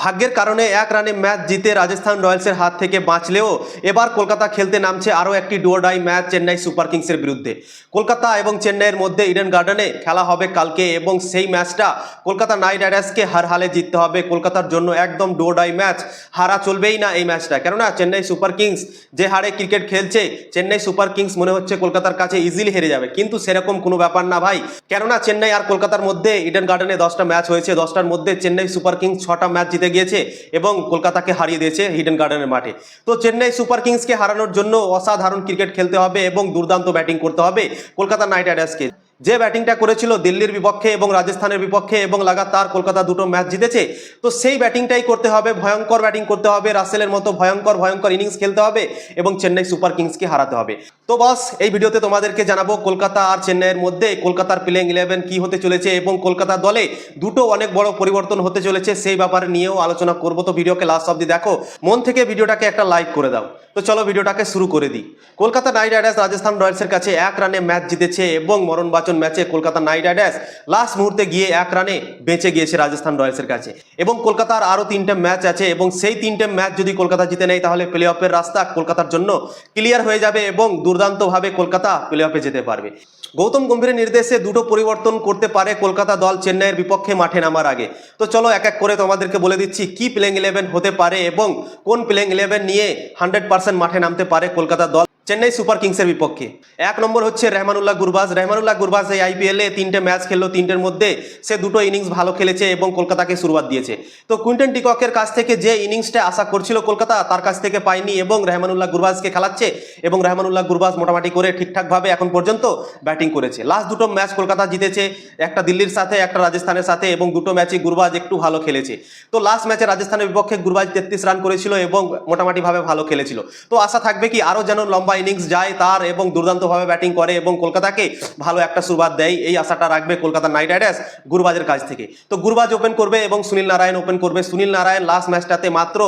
ভাগ্যের কারণে এক রানে ম্যাচ জিতে রাজস্থান রয়্যালসের হাত থেকে বাঁচলেও এবার কলকাতা খেলতে নামছে আরও একটি ডুয়োডাই ম্যাচ চেন্নাই সুপার কিংসের বিরুদ্ধে। কলকাতা এবং চেন্নাইয়ের মধ্যে ইডেন গার্ডেনে খেলা হবে কালকে এবং সেই ম্যাচটা কলকাতা নাইট রাইডার্সকে হার হালে জিততে হবে। কলকাতার জন্য একদম ডুয়োডাই ম্যাচ হারা চলবেই না এই ম্যাচটা। কেননা চেন্নাই সুপার কিংস যে হারে ক্রিকেট খেলছে, চেন্নাই সুপার কিংস মনে হচ্ছে কলকাতার কাছে ইজিলি হেরে যাবে। কিন্তু সেরকম কোনো ব্যাপার না ভাই। কেননা চেন্নাই আর কলকাতার মধ্যে ইডেন গার্ডেনে দশটা ম্যাচ হয়েছে। দশটার মধ্যে চেন্নাই সুপার কিংস ছটা ম্যাচ জিতে গিয়েছে এবং কলকাতাকে হারিয়ে দিয়েছে হিডেন গার্ডেনের মাঠে। তো চেন্নাই সুপার কিংসকে হারানোর জন্য অসাধারণ ক্রিকেট খেলতে হবে এবং দুর্দান্ত ব্যাটিং করতে হবে কলকাতা নাইট রাইডার্সকে। যে ব্যাটিংটা করেছিল দিল্লির বিপক্ষে এবং রাজস্থানের বিপক্ষে এবং লাগাতার কলকাতা দুটো ম্যাচ জিতেছে, তো সেই ব্যাটিংটাই করতে হবে, ভয়ঙ্কর ব্যাটিং করতে হবে, রাসেলের মতো ভয়ঙ্কর ভয়ঙ্কর ইনিংস খেলতে হবে এবং চেন্নাই সুপার কিংসকে হারাতে হবে। তো বস এই ভিডিওতে তোমাদেরকে জানাব কলকাতা আর চেন্নাইয়ের মধ্যে কলকাতার প্লেইং ইলেভেন কি হতে চলেছে এবং কলকাতা দলে দুটো অনেক বড় পরিবর্তন হতে চলেছে, সেই ব্যাপারে নিয়েও আলোচনা করব। তো ভিডিওকে লাস্ট অব্দি দেখো, মন থেকে ভিডিওটাকে একটা লাইক করে দাও। তো চলো ভিডিওটাকে শুরু করে দিই। কলকাতা নাইট রাইডার্স রাজস্থান রয়্যালসের কাছে এক রানে ম্যাচ জিতেছে এবং মরণবাচন ম্যাচে কলকাতা নাইট রাইডার্স লাস্ট মুহূর্তে গিয়ে এক রানে বেঁচে গিয়েছে রাজস্থান রয়্যালসের কাছে। এবং কলকাতার আরও তিনটে ম্যাচ আছে এবং সেই তিনটে ম্যাচ যদি কলকাতা জিতে নেয়, তাহলে প্লে অফের রাস্তা কলকাতার জন্য ক্লিয়ার হয়ে যাবে এবং দুর্দান্তভাবে কলকাতা প্লে অফে যেতে পারবে। গৌতম গম্ভীরের নির্দেশে দুটো পরিবর্তন করতে পারে কলকাতা দল চেন্নাইয়ের বিপক্ষে মাঠে নামার আগে। তো চলো এক এক করে তোমাদেরকে বলে দিচ্ছি, কি প্লেইং ইলেভেন হতে পারে এবং কোন প্লেইং ইলেভেন নিয়ে হান্ড্রেড পার্সেন্ট মাঠে নামতে পারে কলকাতা দল? চেন্নাই সুপার কিংসের বিপক্ষে। এক নম্বর হচ্ছে রেহমানুল্লাহ গুরবাজ। রেহমানুল্লাহ গুরবাজ এই আইপিএলে তিনটে ম্যাচ খেললো, তিনটের মধ্যে সে দুটো ইনিংস ভালো খেলেছে এবং কলকাতাকে শুরুয়াত দিয়েছে। তো কুইন্টন টিককের কাছ থেকে যে ইনিংসটা আশা করছিল কলকাতা, তার কাছ থেকে পায়নি এবং রেহমানুল্লাহ গুরবাজকে খেলাচ্ছে এবং রেহমানুল্লাহ গুরবাজ মোটামুটি করে ঠিকঠাকভাবে এখন পর্যন্ত ব্যাটিং করেছে। লাস্ট দুটো ম্যাচ কলকাতা জিতেছে, একটা দিল্লির সাথে, একটা রাজস্থানের সাথে এবং দুটো ম্যাচে গুরবাজ একটু ভালো খেলেছে। তো লাস্ট ম্যাচে রাজস্থানের বিপক্ষে গুরবাজ তেত্রিশ রান করেছিল এবং মোটামুটিভাবে ভালো খেলেছিল। তো আশা থাকবে কি আরও যেন লম্বা ইনিংস যায় তার এবং দুর্দান্তভাবে ব্যাটিং করে এবং কলকাতাকে ভালো একটা শুরুয়াত দেয়। এই আশাটা রাখবে কলকাতা নাইট রাইডার্স গুরবাজের কাছ থেকে। তো গুরবাজ ওপেন করবে এবং সুনীল নারায়ণ ওপেন করবে। সুনীল নারায়ণ লাস্ট ম্যাচটাতে মাত্র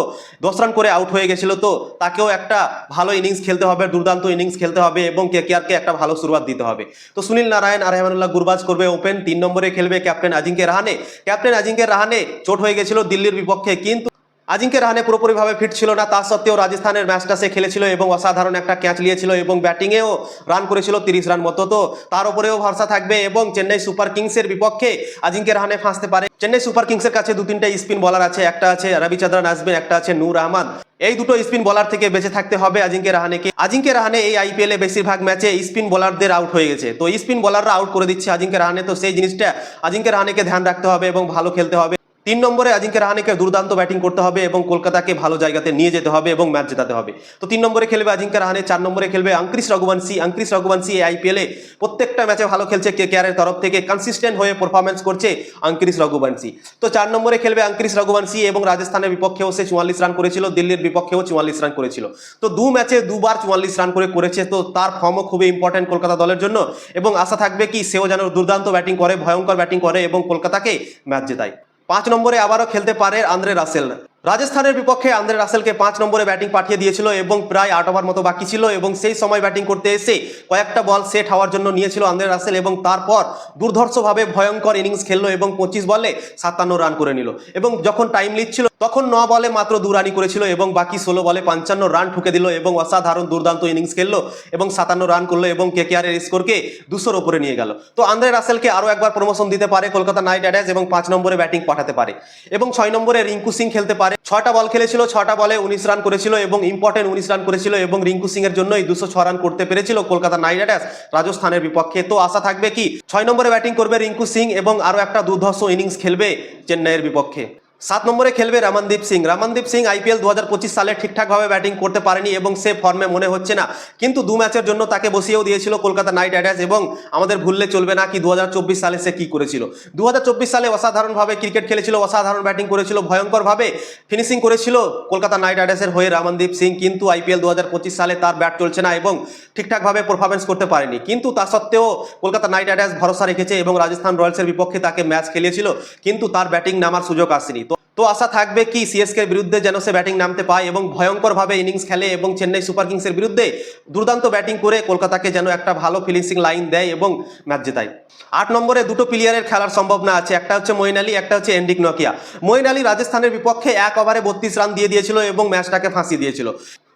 দশ রান করে আউট হয়ে গেছিল। তো তাকেও একটা ভালো ইনিংস খেলতে হবে, দুর্দান্ত ইনিংস খেলতে হবে এবং কেকেআরকে একটা ভালো শুরুয়াত দিতে হবে। তো সুনীল নারায়ণ আর রহমানুল্লাহ গুরবাজ করবে ওপেন তিন নম্বরে খেলবে ক্যাপ্টেন আজিঙ্কে রাহানে। ক্যাপ্টেন আজিঙ্কে রাহানে চোট হয়ে গেছিল দিল্লির বিপক্ষে, কিন্তু আজিঙ্কে রাহানে পুরোপুরিভাবে ফিট ছিল না। তা সত্ত্বেও রাজস্থানের ম্যাচটা সে খেলেছিল এবং অসাধারণ একটা ক্যাচ নিয়েছিল এবং ব্যাটিংয়েও রান করেছিল তিরিশ রান মতো। তো তার উপরেও ভরসা থাকবে এবং চেন্নাই সুপার কিংসের বিপক্ষে আজিঙ্কে রাহানে ফাঁসতে পারে। চেন্নাই সুপার কিংসের কাছে দু তিনটা স্পিন বলার আছে। একটা আছে রবিচন্দ্রন আসবেন একটা আছে নূর আহমদ। এই দুটো স্পিন বলার থেকে বেঁচে থাকতে হবে আজিঙ্কে রাহানেকে। আজিঙ্কে রাহানে এই আইপিএলে বেশিরভাগ ম্যাচে স্পিন বলারদের আউট হয়ে গেছে। তো স্পিন বলাররা আউট করে দিচ্ছে আজিঙ্কে রাহানে। তো সেই জিনিসটা আজিঙ্কে রাহানেকে ধ্যান রাখতে হবে এবং ভালো খেলতে হবে। তিন নম্বরে আজিঙ্কে রাহানেকে দুর্দান্ত ব্যাটিং করতে হবে এবং কলকাতাকে ভালো জায়গাতে নিয়ে যেতে হবে এবং ম্যাচ জেতাতে হবে। তো তিন নম্বরে খেলবে আজিঙ্কে রাহানে, চার নম্বরে খেলবে অঙ্কৃশ রঘুবংশী। অঙ্কৃশ রঘুবংশী এই আইপিএলে প্রত্যেকটা ম্যাচে ভালো খেলছে কে কেয়ারের তরফ থেকে কনসিস্টেন্ট হয়ে পারফরমেন্স করছে অঙ্কৃশ রঘুবংশী। তো চার নম্বরে খেলবে অঙ্কৃশ রঘুবংশী এবং রাজস্থানের বিপক্ষেও সে চুয়াল্লিশ রান করেছিল, দিল্লির বিপক্ষেও চুয়াল্লিশ রান করেছিল। তো দু ম্যাচে দুবার চুয়াল্লিশ রান করে করেছে, তো তার ফর্মও খুবই ইম্পর্টেন্ট কলকাতা দলের জন্য এবং আশা থাকবে কি সেও যেন দুর্দান্ত ব্যাটিং করে, ভয়ঙ্কর ব্যাটিং করে এবং কলকাতাকে ম্যাচ জেতায়। পাঁচ নম্বরে আবারও খেলতে পারে আন্দ্রে রাসেল। রাজস্থানের বিপক্ষে আন্দ্রে রাসেলকে পাঁচ নম্বরে ব্যাটিং পাঠিয়ে দিয়েছিল এবং প্রায় আট ওভার মতো বাকি ছিল এবং সেই সময় ব্যাটিং করতে এসে কয়েকটা বল সেট হওয়ার জন্য নিয়েছিল আন্দ্রে রাসেল এবং তারপর দুর্ধর্ষভাবে ভয়ঙ্কর ইনিংস খেললো এবং পঁচিশ বলে সাতান্ন রান করে নিল। এবং যখন টাইম লিচ্ছিল তখন ন বলে মাত্র দু রানই করেছিল এবং বাকি ষোলো বলে পঞ্চান্ন রান ঠুকে দিল এবং অসাধারণ দুর্দান্ত ইনিংস খেললো এবং সাতান্ন রান করল এবং কে কে আরের স্কোরকে দুশোর ওপরে নিয়ে গেল। তো আন্দ্রে রাসেলকে আরও একবার প্রমোশন দিতে পারে কলকাতা নাইট রাইডার্স এবং পাঁচ নম্বরে ব্যাটিং পাঠাতে পারে এবং ছয় নম্বরে রিঙ্কু সিং খেলতে পারে। ছটা বল খেলেছিল, ছটা বলে উনিশ রান করেছিল এবং ইম্পর্টেন্ট উনিশ রান করেছিল এবং রিঙ্কু সিং এর জন্যই দুশো ছ রান করতে পেরেছিল কলকাতা নাইট রাইডার্স রাজস্থানের বিপক্ষে। তো আশা থাকবে কি, ছয় নম্বরে ব্যাটিং করবে রিঙ্কু সিং এবং আরও একটা দুর্ধর্ষ ইনিংস খেলবে চেন্নাইয়ের বিপক্ষে। সাত নম্বরে খেলবে রামানদীপ সিং। রামানদীপ সিং আইপিএল দু হাজার পঁচিশ সালে ঠিকঠাকভাবে ব্যাটিং করতে পারেনি এবং সে ফর্মে মনে হচ্ছে না। কিন্তু দু ম্যাচের জন্য তাকে বসিয়েও দিয়েছিল কলকাতা নাইট রাইডার্স এবং আমাদের ভুললে চলবে না কি দু হাজার চব্বিশ সালে সে কি করেছিল। দু হাজার চব্বিশ সালে অসাধারণভাবে ক্রিকেট খেলেছিল, অসাধারণ ব্যাটিং করেছিল, ভয়ঙ্করভাবে ফিনিশিং করেছিল কলকাতা নাইট রাইডার্সের হয়ে রামানদীপ সিং। কিন্তু আইপিএল দু হাজার পঁচিশ সালে তার ব্যাট চলছে না এবং ঠিকঠাকভাবে পারফরমেন্স করতে পারেনি। কিন্তু তা সত্ত্বেও কলকাতা নাইট রাইডার্স ভরসা রেখেছে এবং রাজস্থান রয়্যালসের বিপক্ষে তাকে ম্যাচ খেলিয়েছিল। কিন্তু তার ব্যাটিং নামার সুযোগ আসেনি। তো আশা থাকবে কি সিএসকে বিরুদ্ধে যেন সে ব্যাটিং নামতে পায় এবং ভয়ঙ্করভাবে ইনিংস খেলে এবং চেন্নাই সুপার কিংসের বিরুদ্ধে দুর্দান্ত ব্যাটিং করে কলকাতাকে যেন একটা ভালো ফিনিশিং লাইন দেয় এবং ম্যাচ জেতায়। আট নম্বরে দুটো প্লেয়ারের খেলার সম্ভাবনা আছে, একটা হচ্ছে মইন আলী, একটা হচ্ছে এন্ডিক নকিয়া। মইন আলী রাজস্থানের বিপক্ষে এক ওভারে বত্রিশ রান দিয়ে দিয়েছিল এবং ম্যাচটাকে ফাঁসি দিয়েছিল।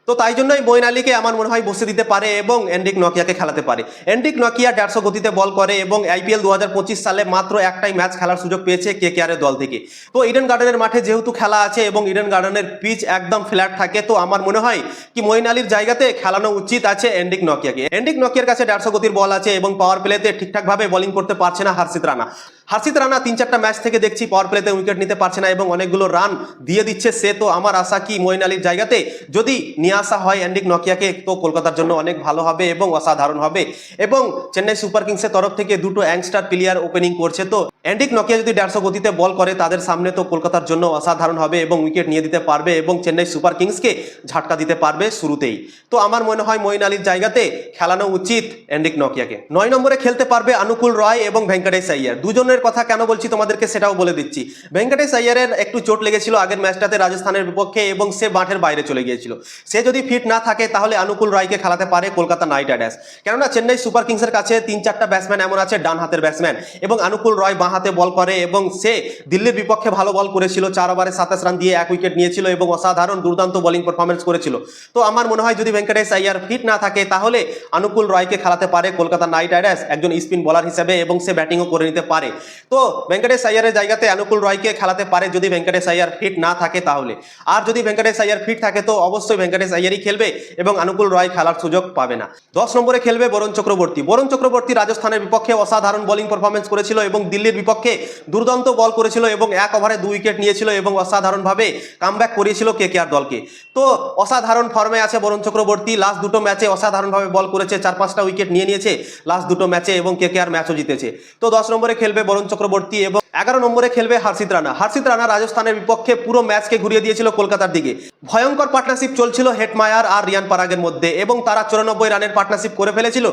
তো তাই জন্যই মইন আলীকে আমার মনে হয় বসে দিতে পারে এবং এন্ডিক নকিয়াকে খেলাতে পারে। এন্ডিক নকিয়া দেড়শো গতিতে বল করে এবং আইপিএল দু হাজার পঁচিশ সালে মাত্র একটাই ম্যাচ খেলার সুযোগ পেয়েছে কে কেয়ারের দল থেকে। তো ইডেন গার্ডেনের মাঠে যেহেতু খেলা আছে এবং ইডেন গার্ডেনের পিচ একদম ফ্ল্যাট থাকে, তো আমার মনে হয় কি মইন আলীর জায়গাতে খেলানো উচিত আছে এন্ডিক নকিয়াকে। এন্ডিক নকিয়ার কাছে দেড়শো গতির বল আছে এবং পাওয়ার প্লেতে ঠিকঠাকভাবে বোলিং করতে পারছে না হার্ষিত রানা। হার্ষিত রানা তিন চারটা ম্যাচ থেকে দেখছি পাওয়ার প্লেতে উইকেট নিতে পারছে না এবং অনেকগুলো রান দিয়ে দিচ্ছে। সে তো আমার আশা কি মইন আলীর জায়গাতে? যদি নিয়ে আসা হয় অ্যান্ডিক নকিয়াকে তো কলকাতার জন্য অনেক ভালো হবে এবং অসাধারণ হবে। এবং চেন্নাই সুপার কিংসের তরফ থেকে দুটো অ্যাংস্টার প্লেয়ার ওপেনিং করছে তো অ্যান্ডিক নকিয়া যদি দেড়শো গতিতে বল করে, তাদের সামনে তো কলকাতার জন্য অসাধারণ হবে এবং উইকেট নিয়ে দিতে পারবে এবং চেন্নাই সুপার কিংসকে ঝাটকা দিতে পারবে শুরুতেই। তো আমার মনে হয় মইন আলীর জায়গাতে খেলানো উচিত অ্যান্ডিক নকিয়াকে নয় নম্বরে খেলতে পারবে অনুকূল রয় এবং ভেঙ্কটেশ আইয়ার। দুজনের কথা কেন বলছি তোমাদেরকে সেটাও বলে দিচ্ছি। ভেঙ্কটেশ আইয়ারের একটু চোট লেগেছিল আগের ম্যাচটাতে রাজস্থানের বিপক্ষে এবং সে মাঠের বাইরে চলে গিয়েছিল। সে যদি ফিট না থাকে, তাহলে অনুকূল রায়কে খেলাতে পারে কলকাতা নাইট রাইডার্স। কেননা, চেন্নাই সুপার কিংসের কাছে তিন চারটা ব্যাটসম্যান এমন আছে ডান হাতের ব্যাটসম্যান এবং অনুকূল রয় বাঁ হাতে বল করে এবং সে দিল্লির বিপক্ষে ভালো বল করেছিল, চার ওভারে সাতাশ রান দিয়ে এক উইকেট নিয়েছিল এবং অসাধারণ দুর্দান্ত বোলিং পারফরমেন্স করেছিল। তো আমার মনে হয় যদি ভেঙ্কটেশ আইয়ার ফিট না থাকে, তাহলে অনুকূল রয়কে খেলাতে পারে কলকাতা নাইট রাইডার্স, একজন স্পিন বোলার হিসেবে এবং সে ব্যাটিংও করে নিতে পারে। তো ভেঙ্কটেশ আইয়ারের জায়গাতে অনুকূল রয়কে খেলাতে পারে যদি ভেঙ্কটেশ আইয়ার ফিট না থাকে তাহলে। আর যদি ভেঙ্কটেশ আইয়ার ফিট থাকে, তো অবশ্যই ভেঙ্কটেশ আইয়ারই খেলবে এবং অনুকূল রয় খেলার সুযোগ পাবে না। দশ নম্বরে খেলবে বরুণ চক্রবর্তী। বরুণ চক্রবর্তী রাজস্থানের বিপক্ষে অসাধারণ বোলিং পারফরমেন্স করেছিল এবং দিল্লির বিপক্ষে দুর্দান্ত বল করেছিল এবং এক ওভারে দুই উইকেট নিয়েছিল এবং অসাধারণভাবে কামব্যাক করিয়েছিল কে কে আর দলকে। তো অসাধারণ ফর্মে আছে বরুণ চক্রবর্তী। লাস্ট দুটো ম্যাচে অসাধারণভাবে বল করেছে, চার পাঁচটা উইকেট নিয়ে নিয়েছে। লাস্ট দুটো ম্যাচে এবং কে কে আর ম্যাচও জিতেছে। তো দশ নম্বরে খেলবে বরুণ চক্রবর্তী এবং এগারো নম্বরে খেলবে হার্ষিত রানা। হার্ষিত রানা রাজস্থানের বিপক্ষে পুরো ম্যাচকে ঘুরিয়ে দিয়েছিল কলকাতার দিকে। ভয়ঙ্কর পার্টনারশিপ চলছিল হেটমায়ার আর রিয়ান পারাগের মধ্যে এবং তারা চুরানব্বই রানের পার্টনারশিপ করে ফেলেছিল।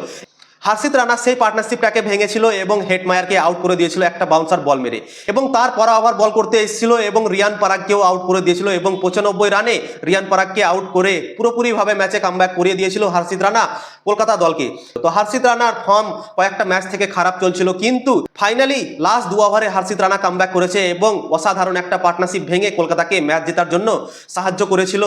হার্ষিত রানা সেই পার্টনারশিপটাকে ভেঙেছিল এবং হেটমায়ারকে আউট করে দিয়েছিল একটা বাউন্সার বল মেরে। এবং তার পরা ওভার বল করতে এসেছিল এবং রিয়ান পারাগকেও আউট করে দিয়েছিল এবং পঁচানব্বই রানে রিয়ান পারাগকে আউট করে পুরোপুরিভাবে ম্যাচে কামব্যাক করিয়ে দিয়েছিল হার্ষিত রানা কলকাতা দলকে। তো হার্ষিত রানার ফর্ম কয়েকটা ম্যাচ থেকে খারাপ চলছিল, কিন্তু ফাইনালি লাস্ট দু ওভারে হার্ষিত রানা কামব্যাক করেছে এবং অসাধারণ একটা পার্টনারশিপ ভেঙে কলকাতাকে ম্যাচ জেতার জন্য সাহায্য করেছিল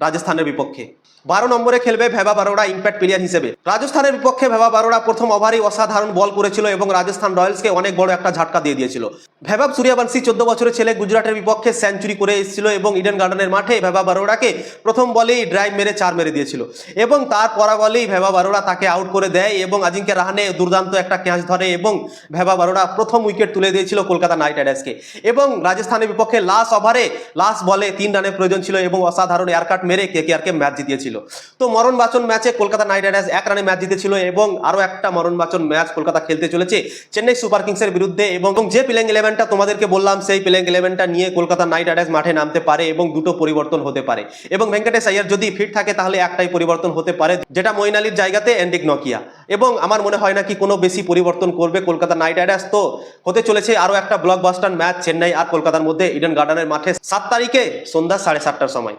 রাজস্থানের বিপক্ষে। বারো নম্বরে খেলবে ভেবা বারোড়া ইম্প্যাক্ট প্লেয়ার হিসেবে। রাজস্থানের বিপক্ষে ভেবা বারোড়া প্রথম ওভারেই অসাধারণ বল করেছিল এবং রাজস্থান রয়্যালসকে অনেক বড় একটা ঝাটকা দিয়ে দিয়েছিল। ভেবাব সূর্যবংশী চোদ্দ বছরের ছেলে গুজরাটের বিপক্ষে সেঞ্চুরি করে এসেছিল এবং ইডেন গার্ডেনের মাঠে ভেবা বারোড়াকে প্রথম বলেই ড্রাইভ মেরে চার মেরে দিয়েছিল। এবং তার পরা বলেই ভেবা বারোড়া তাকে আউট করে দেয় এবং আজিঙ্কে রাহানে দুর্দান্ত একটা ক্যাচ ধরে এবং ভেবা বারোড়া প্রথম উইকেট তুলে দিয়েছিল কলকাতা নাইট রাইডার্সকে। এবং রাজস্থানের বিপক্ষে লাস্ট ওভারে লাস্ট বলে তিন রানের প্রয়োজন ছিল এবং অসাধারণ এয়ারকাট মেরে কে কেআরকে ম্যাচ জিতিয়েছিল। তো মরণ বাচন ম্যাচে কলকাতা নাইট রাইডার্স এক রানে ম্যাচ জিতেছিল এবং আরও একটা মরণ বাচন ম্যাচ কলকাতা খেলতে চলেছে চেন্নাই সুপার কিংসের বিরুদ্ধে এবং যে প্লেইং ইলেভেনটা তোমাদেরকে বললাম, সেই প্লেইং ইলেভেনটা নিয়ে কলকাতা নাইট রাইডার্স মাঠে নামতে পারে এবং দুটো পরিবর্তন হতে পারে। এবং ভেঙ্কটেশ আইয়ার যদি ফিট থাকে, তাহলে একটাই পরিবর্তন হতে পারে, যেটা মইন আলীর জায়গাতে অ্যান্ডিক নকিয়া এবং আমার মনে হয় না কি কোনো বেশি পরিবর্তন করবে কলকাতা নাইট রাইডার্স তো হতে চলেছে আরও একটা ব্লকবাস্টার ম্যাচ চেন্নাই আর কলকাতার মধ্যে ইডেন গার্ডেনের মাঠে সাত তারিখে সন্ধ্যা সাড়ে সাতটার সময়।